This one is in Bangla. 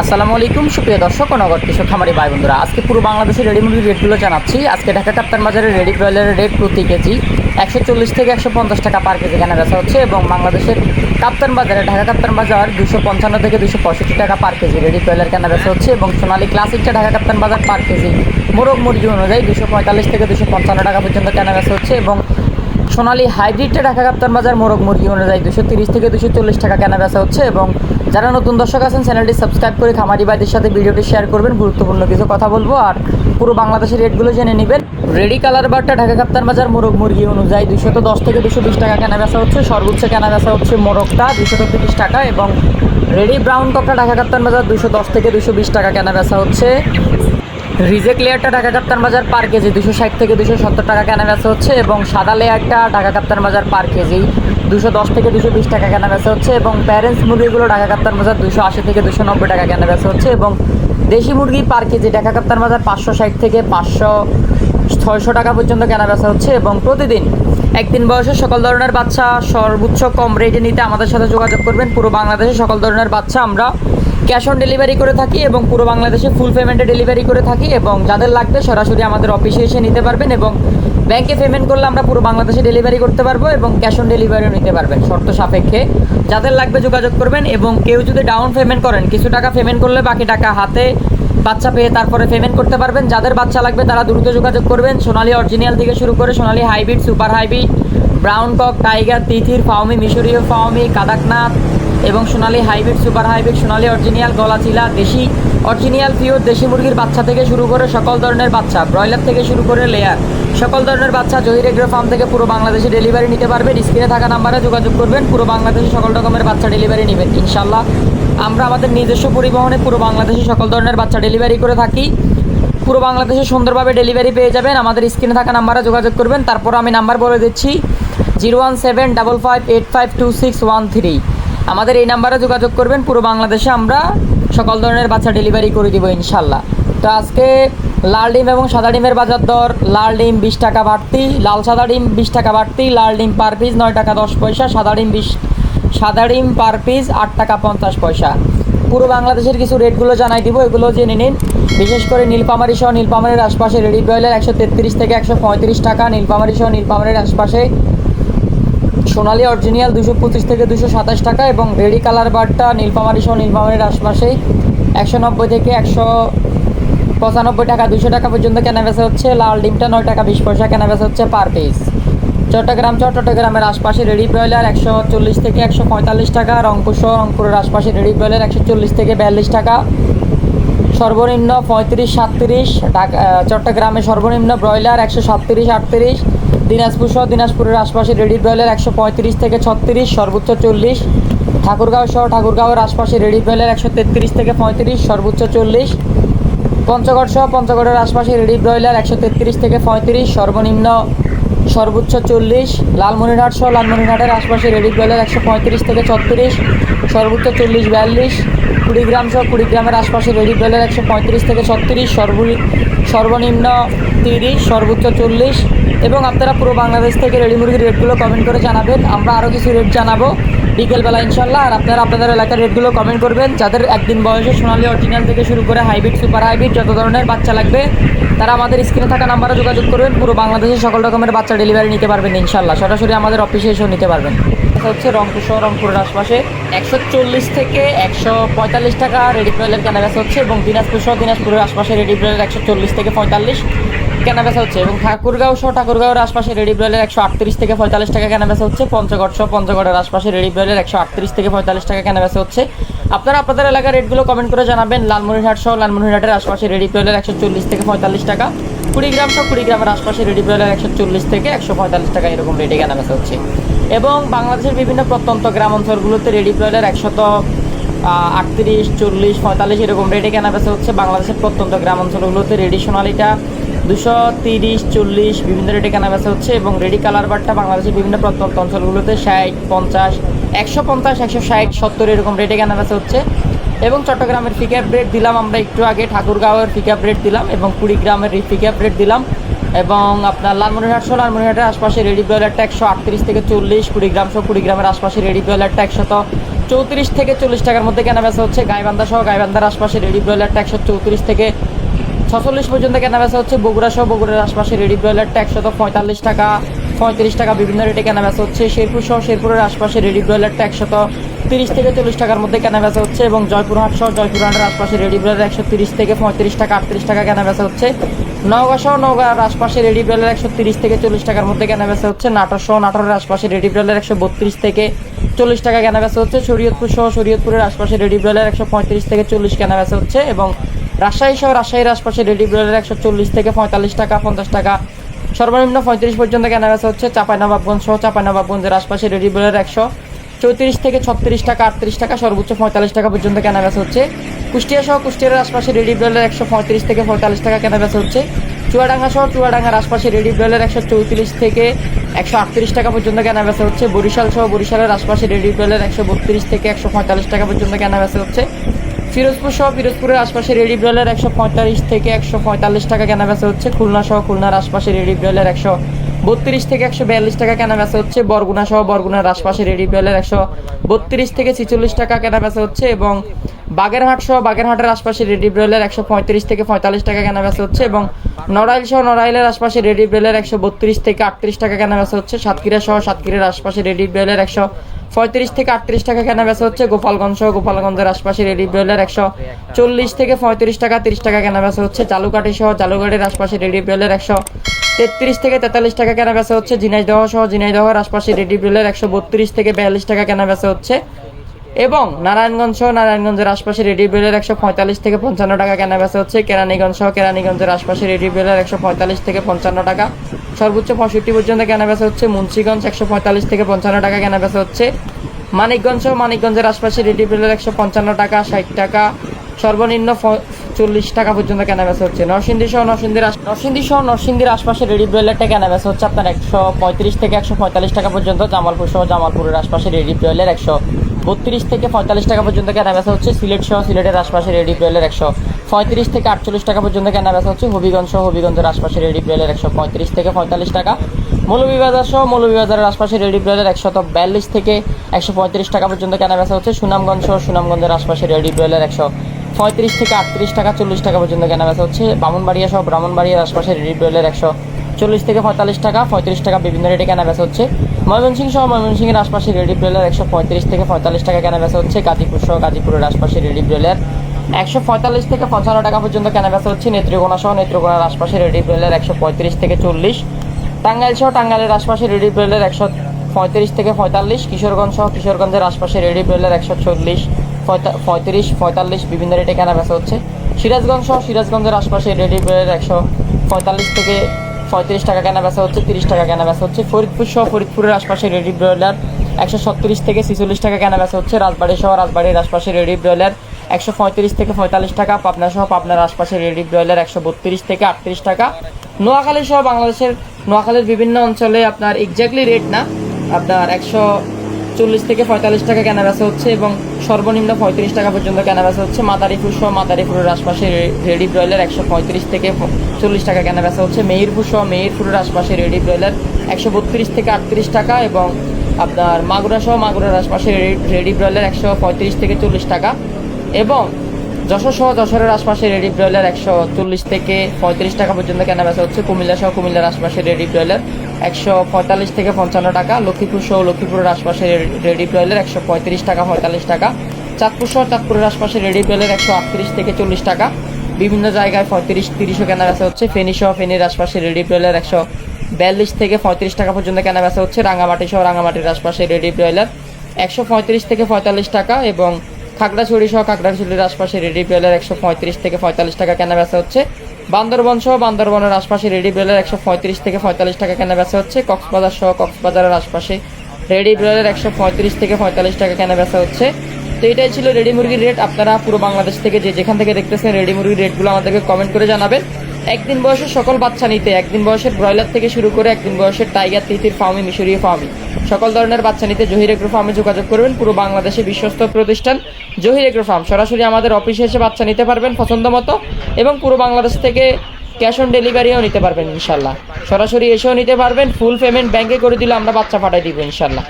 আসসালামু আলাইকুম, সুপ্রিয় দর্শক ও নগর কৃষক খামারি ভাই বন্ধুরা আজকে পুরো বাংলাদেশের রেডি মুরগির রেটগুলো জানাচ্ছি। আজকে ঢাকা কাপ্তান বাজারে রেডি ব্রয়লারের রেট প্রতি কেজি একশো চল্লিশ থেকে একশো পঞ্চাশ টাকা পার কেজি কেনা বেচা হচ্ছে এবং বাংলাদেশের কাপ্তান বাজারে, ঢাকা কাপ্তান বাজার দুশো পঞ্চান্ন থেকে দুশো পঁয়ষট্টি টাকা পার কেজি রেডি ব্রয়লার কেনা বেচা হচ্ছে এবং সোনালী ক্লাসিকটা ঢাকা কাপ্তান বাজার পার কেজি মোরগ মুরগি অনুযায়ী দুশো পঁয়তাল্লিশ থেকে দুশো পঞ্চান্ন টাকা পর্যন্ত কেনা বেচা হচ্ছে এবং সোনালী হাইব্রিডটা ঢাকা কাপ্তান বাজার মোরগ মুরগি অনুযায়ী দুশো তিরিশ থেকে দুশো চল্লিশ টাকা কেনা বেচা হচ্ছে এবং যারা নতুন দর্শক আছেন চ্যানেলটি সাবস্ক্রাইব করে খামারি ভাইদের সাথে ভিডিওটি শেয়ার করবেন। গুরুত্বপূর্ণ কিছু কথা বলব। আর পুরো বাংলাদেশের রেটগুলো জেনে নেবেন। রেডি কালার বারটা ঢাকা কাপ্তান বাজার, মোরগ মুরগি অনুযায়ী দুশত দশ থেকে দুশো বিশ টাকা কেনা বেচা হচ্ছে। সর্বোচ্চ কেনা বেচা হচ্ছে মোরগটা দুশত তিরিশ টাকা এবং রেডি ব্রাউন কপটা ঢাকা কাপ্তান বাজার দুশো দশ থেকে দুশো বিশ টাকা কেনা বেচা হচ্ছে। রিজেক লেয়ারটা ঢাকা কাপ্তান বাজার পার কেজি দুশো ষাট থেকে দুশো সত্তর টাকা কেনা বেচা হচ্ছে এবং সাদা লেয়ারটা ঢাকা কাপ্তান বাজার পার কেজি দুশো দশ থেকে দুশো বিশ টাকা কেনা বেচা হচ্ছে এবং প্যারেন্টস মুরগিগুলো ঢাকা কাপ্তান বাজার দুশো আশি থেকে দুশো নব্বই টাকা কেনা বেচা হচ্ছে এবং দেশি মুরগি পার কেজি ঢাকা কাপ্তান বাজার পাঁচশো ষাট থেকে পাঁচশো ছয়শো টাকা পর্যন্ত কেনা বেচা হচ্ছে এবং প্রতিদিন একদিন বয়সে সকল ধরনের বাচ্চা সর্বোচ্চ কম রেটে নিতে আমাদের সাথে যোগাযোগ করবেন। পুরো বাংলাদেশে সকল ধরনের বাচ্চা আমরা ক্যাশ অন ডেলিভারি করে থাকি এবং পুরো বাংলাদেশে ফুল পেমেন্টে ডেলিভারি করে থাকি এবং যাদের লাগবে সরাসরি আমাদের অফিসে এসে নিতে পারবেন এবং ব্যাংকে পেমেন্ট করলে আমরা পুরো বাংলাদেশে ডেলিভারি করতে পারব এবং ক্যাশ অন ডেলিভারিও নিতে পারবেন, শর্ত সাপেক্ষে। যাদের লাগবে যোগাযোগ করবেন এবং কেউ যদি ডাউন পেমেন্ট করেন, কিছু টাকা পেমেন্ট করলে বাকি টাকা হাতে বাচ্চা পেয়ে তারপরে পেমেন্ট করতে পারবেন। যাদের বাচ্চা লাগবে তারা দ্রুত যোগাযোগ করবেন। সোনালি অরিজিনাল থেকে শুরু করে Sonali hybrid super hybrid brown cock tiger তিথির ফাউমি মিশরীয় ফাউমি কাদাকনাথ এবং Sonali hybrid super hybrid Sonali original গলাচিলা, desi original pure দেশি মুরগির বাচ্চা থেকে শুরু করে সকল ধরনের বাচ্চা ব্রয়লার থেকে শুরু করে লেয়ার সকল ধরনের বাচ্চা জহির এগ্রো ফার্ম থেকে পুরো বাংলাদেশে ডেলিভারি নিতে পারবেন। স্ক্রিনে থাকা নাম্বারে যোগাযোগ করবেন। পুরো বাংলাদেশে সকল রকমের বাচ্চা ডেলিভারি নেবেন ইনশাল্লাহ আমরা আমাদের নিজস্ব পরিবহনে পুরো বাংলাদেশে সকল ধরনের বাচ্চা ডেলিভারি করে থাকি। পুরো বাংলাদেশে সুন্দরভাবে ডেলিভারি পেয়ে যাবেন। আমাদের স্ক্রিনে থাকা নাম্বারে যোগাযোগ করবেন। তারপর আমি নাম্বার বলে দিচ্ছি zero one seven double five eight five two six one three আমাদের এই নাম্বারে যোগাযোগ করবেন। পুরো বাংলাদেশে আমরা সকল ধরনের বাচ্চা ডেলিভারি করে দিব ইনশাল্লাহ তো আজকে লাল ডিম এবং সাদা ডিমের বাজার দর। লাল ডিম বিশ টাকা বাড়তি, লাল সাদা ডিম বিশ টাকা বাড়তি, লাল ডিম পার পিস নয় টাকা দশ পয়সা, সাদা ডিম বিশ, সাদা ডিম পার পিস আট টাকা পঞ্চাশ পয়সা। পুরো বাংলাদেশের কিছু রেটগুলো জানাই দিব, এগুলো জেনে নিন। বিশেষ করে নীলপামারি সহ নীলপামারির আশপাশে রেডি ব্রয়লার একশো তেত্রিশ থেকে একশো পঁয়ত্রিশ টাকা নীলপামারি সহ নীলপামারির আশপাশে সোনালি অরিজিনাল দুশো পঁচিশ থেকে দুশো সাতাশ টাকা এবং রেডি কালার বারটা নীলপামারি সহ নীলপামারির আশপাশে একশো নব্বই থেকে একশো পঁচানব্বই টাকা দুশো টাকা পর্যন্ত কেনা বেচা হচ্ছে। লাল ডিমটা নয় টাকা বিশ পয়সা কেনা বেচা হচ্ছে পার পিস চট্টগ্রাম চট্টগ্রামের আশপাশে রেডি ব্রয়লার একশো চল্লিশ থেকে একশো পঁয়তাল্লিশ টাকা রংপুর সহ রংপুরের আশপাশে রেডি ব্রয়লার একশো চল্লিশ থেকে বিয়াল্লিশ টাকা। সর্বনিম্ন পঁয়ত্রিশ সাতত্রিশ ঢাকা আহ, চট্টগ্রামে সর্বনিম্ন ব্রয়লার একশো সাতত্রিশ আটত্রিশ। দিনাজপুর সহ দিনাজপুরের আশপাশে রেডি ব্রয়লার একশো পঁয়ত্রিশ থেকে ছত্রিশ সর্বোচ্চ চল্লিশ। ঠাকুরগাঁও সহ ঠাকুরগাঁওয়ের আশপাশে রেডি ব্রয়লার একশো তেত্রিশ থেকে পঁয়ত্রিশ সর্বোচ্চ চল্লিশ। পঞ্চগড় সহ পঞ্চগড়ের আশপাশে রেডি ব্রয়লার একশো তেত্রিশ থেকে পঁয়ত্রিশ সর্বনিম্ন সর্বোচ্চ চল্লিশ, লালমনিরহাট সহ লালমনিরহাটের আশপাশে রেডি ব্রয়লার একশো পঁয়ত্রিশ থেকে ছত্রিশ, সর্বোচ্চ চল্লিশ বিয়াল্লিশ, কুড়িগ্রাম সহ কুড়িগ্রামের আশপাশে রেডি ব্রয়লার একশো পঁয়ত্রিশ থেকে ছত্রিশ সর্ব সর্বনিম্ন তিরিশ, সর্বোচ্চ চল্লিশ এবং আপনারা পুরো বাংলাদেশ থেকে রেডি মুরগির রেটগুলো কমেন্ট করে জানাবেন। আমরা আরও কিছু রেট জানাব বিকেলবেলা ইনশাল্লাহ আর আপনারা আপনাদের এলাকার রেটগুলো কমেন্ট করবেন। যাদের একদিন বয়সে সোনালী অরিজিনাল থেকে শুরু করে হাইব্রিড সুপার হাইব্রিড যত ধরনের বাচ্চা লাগবে, তারা আমাদের স্ক্রিনে থাকা নাম্বারে যোগাযোগ করবেন। পুরো বাংলাদেশে সকল রকমের বাচ্চা ডেলিভারি নিতে পারবেন ইনশাল্লাহ সরাসরি আমাদের অফিসে এসেও নিতে পারবেন। হচ্ছে রংপুর শহর রংপুরের আশপাশে। একশো চল্লিশ থেকে একশো পঁয়তাল্লিশ টাকা রেডি ব্রয়লার কেনাবেচা হচ্ছে এবং দিনাজপুর সহ দিনাজপুরের আশপাশে রেডি ব্রয়লার একশো চল্লিশ থেকে পঁয়তাল্লিশ কেনাবেচা হচ্ছে এবং ঠাকুরগাঁও সহ ঠাকুরগাঁওয়ের আশপাশে রেডি ব্রয়লার একশো আটত্রিশ থেকে পঁয়তাল্লিশ টাকা কেনাবেচা হচ্ছে। পঞ্চগড় সহ পঞ্চগড়ের আশপাশে রেডি ব্রয়লার একশো আটত্রিশ থেকে পঁয়তাল্লিশ টাকা কেনাবেচা হচ্ছে। আপনারা আপনাদের এলাকার রেটগুলো কমেন্ট করে জানাবেন। লালমনিরহাট সহ লালমনিরহাটের আশপাশে রেডি ব্রয়লার একশো চল্লিশ থেকে পঁয়তাল্লিশ টাকা। কুড়িগ্রাম সহ কুড়িগ্রামের আশপাশে রেডি ব্রয়লার একশো চল্লিশ থেকে একশো পঁয়তাল্লিশ টাকা এরকম রেডি কেনা কেনাবেচা হচ্ছে। এবং বাংলাদেশের বিভিন্ন প্রত্যন্ত গ্রাম অঞ্চলগুলোতে রেডি ব্রয়লার একশত আটত্রিশ, চল্লিশ, পঁয়তাল্লিশ এরকম রেটে কেনাবেচা হচ্ছে। বাংলাদেশের প্রত্যন্ত গ্রাম অঞ্চলগুলোতে রেডি সোনালিটা দুশো তিরিশ, চল্লিশ বিভিন্ন রেটে কেনাবেচা হচ্ছে এবং রেডি কালার বারটা বাংলাদেশের বিভিন্ন প্রত্যন্ত অঞ্চলগুলোতে ষাট, পঞ্চাশ, একশো পঞ্চাশ, একশো ষাট, সত্তর এরকম রেটে কেনাবেচা হচ্ছে। এবং চট্টগ্রামের পিকআপ রেট দিলাম আমরা একটু আগে, ঠাকুরগাঁওয়ের পিকআপ রেট দিলাম এবং কুড়িগ্রামের পিকআপ রেট দিলাম এবং আপনার লালমনিরহাট সহ লালমনিরহাটের আশপাশে রেডি ব্রয়লারটা একশো আটত্রিশ থেকে চল্লিশ, কুড়িগ্রাম সহ কুড়িগ্রামের আশপাশে রেডি ব্রয়লারটা একশত চৌত্রিশ থেকে চল্লিশ টাকার মধ্যে কেনা বেচা হচ্ছে। গাইবান্ধা সহ গাইবান্ধার আশপাশে রেডি ব্রয়লারটা একশো চৌত্রিশ থেকে ছচল্লিশ পর্যন্ত কেনা বেচা হচ্ছে। বগুড়া সহ বগুড়ার আশপাশে রেডি ব্রয়লারটা একশত পঁয়তাল্লিশ টাকা, পঁয়ত্রিশ টাকা বিভিন্ন রেটে কেনা বেচা হচ্ছে। শেরপুর সহ শেরপুরের আশপাশে রেডি ব্রয়লারটা একশত তিরিশ থেকে চল্লিশ টাকার মধ্যে কেনা বেচা হচ্ছে এবং জয়পুরহাট সহ জয়পুরহাটের আশপাশে রেডি ব্রয়লার একশো তিরিশ থেকে পঁয়ত্রিশ টাকা আটত্রিশ টাকা কেনা বেচা হচ্ছে। নওগাঁ সহ নওগাঁর আশপাশে রেডি ব্রেলের একশো তিরিশ থেকে চল্লিশ টাকার মধ্যে কেনা বেচা হচ্ছে। নাটোর সহ নাটোরের আশপাশে রেডি ব্রেলের একশো বত্রিশ থেকে চল্লিশ টাকা কেনা বেচা হচ্ছে। শরীয়তপুর সহ শরীয়তপুরের আশপাশে রেডি ব্রেলের একশো পঁয়ত্রিশ থেকে চল্লিশ কেনা বেচা হচ্ছে এবং রাজশাহী সহ রাজশাহীর আশপাশে রেডি ব্রেলের একশো চল্লিশ থেকে পঁয়তাল্লিশ টাকা, পঞ্চাশ টাকা, সর্বনিম্ন পঁয়ত্রিশ পর্যন্ত কেনা বেচা হচ্ছে। চাপাইনবাবগঞ্জ সহ চাপাইনবাবগঞ্জের আশপাশে রেডি ব্রেলের একশো চৌত্রিশ থেকে ছত্রিশ টাকা, আটত্রিশ টাকা, সর্বোচ্চ পঁয়তাল্লিশ টাকা পর্যন্ত কেনা বেচা হচ্ছে। কুষ্টিয়া সহ কুষ্টিয়ার আশপাশে রেডি ব্রয়লার একশো পঁয়ত্রিশ থেকে পঁয়তাল্লিশ টাকা কেনা বেচা হচ্ছে। চুয়াডাঙ্গা সহ চুয়াডাঙ্গার আশপাশে রেডি ব্রয়লার একশো চৌত্রিশ থেকে একশো আটত্রিশ টাকা পর্যন্ত কেনা বেচা হচ্ছে। বরিশাল সহ বরিশালের আশপাশে রেডি ব্রয়লার একশো বত্রিশ থেকে একশো পঁয়তাল্লিশ টাকা পর্যন্ত কেনা বেচা হচ্ছে। ফিরোজপুর সহ ফিরোজপুরের আশপাশে রেডি ব্রয়লার একশো পঁয়তাল্লিশ থেকে একশো পঁয়তাল্লিশ টাকা কেনা বেচা হচ্ছে। খুলনা সহ খুলনার আশপাশে রেডি ব্রয়লার একশো বত্রিশ থেকে একশো বিয়াল্লিশ টাকা কেনা বেচা হচ্ছে। বরগুনা সহ বরগুনার আশপাশে রেডি ব্রয়লার একশো বত্রিশ থেকে ছিচল্লিশ টাকা কেনা বেচা হচ্ছে এবং বাগেরহাট সহ বাগেরহাটের আশপাশে রেডি ব্রয়লার একশো পঁয়ত্রিশ থেকে পঁয়তাল্লিশ টাকা কেনা বেচা হচ্ছে এবং নড়াইল সহ নড়াইলের আশপাশে রেডি ব্রয়লার একশো বত্রিশ থেকে আটত্রিশ টাকা কেনা বেচা হচ্ছে। সাতক্ষীরা সহ সাতক্ষীরার আশপাশে রেডি ব্রয়লার একশো পঁয়ত্রিশ থেকে আটত্রিশ টাকা কেনা বেচা হচ্ছে। গোপালগঞ্জ সহ গোপালগঞ্জের আশপাশে রেডি ব্রয়লার একশো চল্লিশ থেকে পঁয়ত্রিশ টাকা, তিরিশ টাকা কেনা বেচা হচ্ছে। জালুকাঠি সহ চালুকাটির আশপাশে রেডি ব্রয়লার একশো তেত্রিশ থেকে তেতাল্লিশ টাকা কেনা বেচা হচ্ছে। ঝিনাইদহ সহ ঝিনাইদহের আশপাশে রেডি ব্রয়লার একশো বত্রিশ থেকে বিয়াল্লিশ টাকা কেনা বেচা হচ্ছে। এবং নারায়ণগঞ্জ সহ নারায়ণগঞ্জের আশপাশে রেডি বেলের একশো পঁয়তাল্লিশ থেকে পঞ্চান্ন টাকা কেনা বেচা হচ্ছে। কেরানীগঞ্জ সহ কেরানীগঞ্জের আশপাশে রেডি বেলের একশো পঁয়তাল্লিশ থেকে পঞ্চান্ন টাকা। সর্বোচ্চ পঁয়ষট্টি পর্যন্ত কেনা বেচা হচ্ছে। মুন্সিগঞ্জ একশো পঁয়তাল্লিশ থেকে পঞ্চান্ন টাকা কেনা বেচা হচ্ছে। মানিকগঞ্জ সহ মানিকগঞ্জের আশপাশে রেডি বেলের একশো পঞ্চান্ন টাকা, ষাট টাকা। সর্বনিম্ন চল্লিশ টাকা পর্যন্ত কেনা বেচা হচ্ছে। নরসিংদী সহ নরসিংদীর নরসিংদী সহ নরসিংদীর আশপাশে রেডি ব্রয়লারটা কেনা বেচা হচ্ছে আপনার একশো পঁয়ত্রিশ থেকে একশো পঁয়তাল্লিশ টাকা পর্যন্ত। জামালপুর সহ জামালপুরের আশপাশে রেডি ব্রয়লার একশো বত্রিশ থেকে পঁয়তাল্লিশ টাকা পর্যন্ত কেনা বেচা হচ্ছে। সিলেট সহ সিলেটের আশপাশে রেডি ব্রয়লার একশো পঁয়ত্রিশ থেকে আটচল্লিশ টাকা পর্যন্ত কেনা বেচা হচ্ছে। হবিগঞ্জ সহ হবিগঞ্জের আশপাশে রেডি ব্রয়লার একশো পঁয়ত্রিশ থেকে পঁয়তাল্লিশ টাকা। মৌলভীবাজার সহ মৌলভীবাজারের আশপাশে রেডি ব্রয়লার একশত বিয়াল্লিশ থেকে একশো পঁয়ত্রিশ টাকা পর্যন্ত কেনা বেচা হচ্ছে। সুনামগঞ্জ সহ সুনামগঞ্জের আশপাশে রেডি ব্রয়লার একশো পঁয়ত্রিশ থেকে আটত্রিশ টাকা, চল্লিশ টাকা পর্যন্ত কেনা বেচা হচ্ছে। বামুনবাড়িয়া সহ ব্রাহ্মণবাড়িয়ার আশপাশে রেডি ব্রয়লার একশো চল্লিশ থেকে পঁয়তাল্লিশ টাকা, পঁয়ত্রিশ টাকা বিভিন্ন রেটে কেনা বেচা হচ্ছে। ময়মনসিংহ সহ ময়মনসিংহের আশপাশে রেডি ব্রয়লার একশো পঁয়ত্রিশ থেকে পঁয়তাল্লিশ টাকা কেনা বেচা হচ্ছে। গাজীপুর সহ গাজীপুরের আশপাশে রেডি ব্রয়লার একশো পঁয়তাল্লিশ থেকে পঞ্চান্ন টাকা পর্যন্ত কেনা বেচা হচ্ছে। নেত্রকোনা সহ নেত্রকোনার আশপাশে রেডি ব্রয়লার একশো পঁয়ত্রিশ থেকে চল্লিশ। টাঙ্গাইল সহ টাঙ্গাইলের আশপাশে রেডি ব্রয়লার একশো পঁয়ত্রিশ থেকে পঁয়তাল্লিশ। কিশোরগঞ্জ সহ কিশোরগঞ্জের আশপাশে রেডি ব্রয়লার একশো চল্লিশ। পঁয়ত্রিশ, পঁয়তাল্লিশ বিভিন্ন রেটে কেনা বেচা হচ্ছে। সিরাজগঞ্জ সহ সিরাজগঞ্জের আশপাশে রেডি ব্রয়লার একশো পঁয়তাল্লিশ থেকে পঁয়ত্রিশ টাকা কেনা বেচা হচ্ছে, তিরিশ টাকা কেনা বেচা হচ্ছে। ফরিদপুর সহ ফরিদপুরের আশপাশে রেডি ব্রয়লার একশো সত্তিরিশ থেকে ছেচল্লিশ টাকা কেনা বেচা হচ্ছে। রাজবাড়ি সহ রাজবাড়ির আশপাশে রেডি ব্রয়লার একশো পঁয়ত্রিশ থেকে পঁয়তাল্লিশ টাকা, পাবনা সহ পাবনার আশপাশে রেডি ব্রয়লার একশো বত্রিশ থেকে আটত্রিশ টাকা। নোয়াখালী সহ বাংলাদেশের, নোয়াখালীর বিভিন্ন অঞ্চলে আপনার এক্স্যাক্টলি রেট না, আপনার একশো চল্লিশ থেকে পঁয়তাল্লিশ টাকা কেনা বেচা হচ্ছে এবং সর্বনিম্ন পঁয়ত্রিশ টাকা পর্যন্ত কেনা বেচা হচ্ছে। মাদারীপুর সহ মাদারীপুরের আশপাশে রেডি ব্রয়লার একশো পঁয়ত্রিশ থেকে চল্লিশ টাকা কেনা বেচা হচ্ছে। মেহেরপুর সহ মেহেরপুরের আশপাশে রেডি ব্রয়লার একশো বত্রিশ থেকে আটত্রিশ টাকা এবং আপনার মাগুরা সহ মাগুরার আশপাশে রেডি ব্রয়লার একশো পঁয়ত্রিশ থেকে চল্লিশ টাকা এবং যশোর সহ যশোরের আশপাশে রেডি ব্রয়লার একশো চল্লিশ থেকে পঁয়ত্রিশ টাকা পর্যন্ত কেনা বেচা হচ্ছে। কুমিল্লা সহ কুমিল্লার আশপাশে রেডি ব্রয়লার একশো পঁয়তাল্লিশ থেকে পঞ্চান্ন টাকা, লক্ষ্মীপুর সহ লক্ষ্মীপুরের আশপাশে রেডি ব্রয়লার একশো পঁয়ত্রিশ টাকা, পঁয়তাল্লিশ টাকা। চাঁদপুর সহ চাঁদপুরের আশপাশে রেডি ব্রয়লার একশো আটত্রিশ থেকে চল্লিশ টাকা। বিভিন্ন জায়গায় পঁয়ত্রিশ, তিরিশও কেনা বেচা হচ্ছে। ফেনী সহ ফেনীর আশপাশে রেডি ব্রয়লার একশো বিয়াল্লিশ থেকে পঁয়ত্রিশ টাকা পর্যন্ত কেনা বেচা হচ্ছে। রাঙামাটি সহ রাঙামাটির আশপাশে রেডি ব্রয়লার একশো পঁয়ত্রিশ থেকে পঁয়তাল্লিশ টাকা এবং খাগড়াছড়ি সহ খাগড়াছড়ির আশপাশে রেডি ব্রয়লার একশো পঁয়ত্রিশ থেকে পঁয়তাল্লিশ টাকা কেনা বেচা হচ্ছে। বান্দরবন সহ বান্দরবনের আশপাশে রেডি ব্রয়লার একশো পঁয়ত্রিশ থেকে পঁয়তাল্লিশ টাকা কেনা বেচা হচ্ছে। কক্সবাজার সহ কক্সবাজারের আশপাশে রেডি ব্রেলের একশো পঁয়ত্রিশ থেকে পঁয়তাল্লিশ টাকা কেনা বেচা হচ্ছে। তো এটাই ছিল রেডি মুরগির রেট। আপনারা পুরো বাংলাদেশ থেকে যে যেখান থেকে দেখতেছেন রেডি মুরগির রেটগুলো আমাদেরকে কমেন্ট করে জানাবেন। একদিন বয়সের সকল বাচ্চা নিতে, একদিন বয়সের ব্রয়লার থেকে শুরু করে একদিন বয়সের টাইগার, তিতির ফার্মি মিশরীয় ফার্মি সকল ধরনের বাচ্চা নিতে জহির এগ্রো ফার্মে যোগাযোগ করবেন। পুরো বাংলাদেশে বিশ্বস্ত প্রতিষ্ঠান। জহির এগ্রো ফার্ম, সরাসরি আমাদের অফিসে এসে বাচ্চা নিতে পারবেন পছন্দ মতো এবং পুরো বাংলাদেশ থেকে ক্যাশ অন ডেলিভারিও নিতে পারবেন ইনশাল্লাহ। সরাসরি এসেও নিতে পারবেন ফুল পেমেন্ট ব্যাঙ্কে করে দিলে আমরা বাচ্চা পাঠাই দিব ইনশাল্লাহ।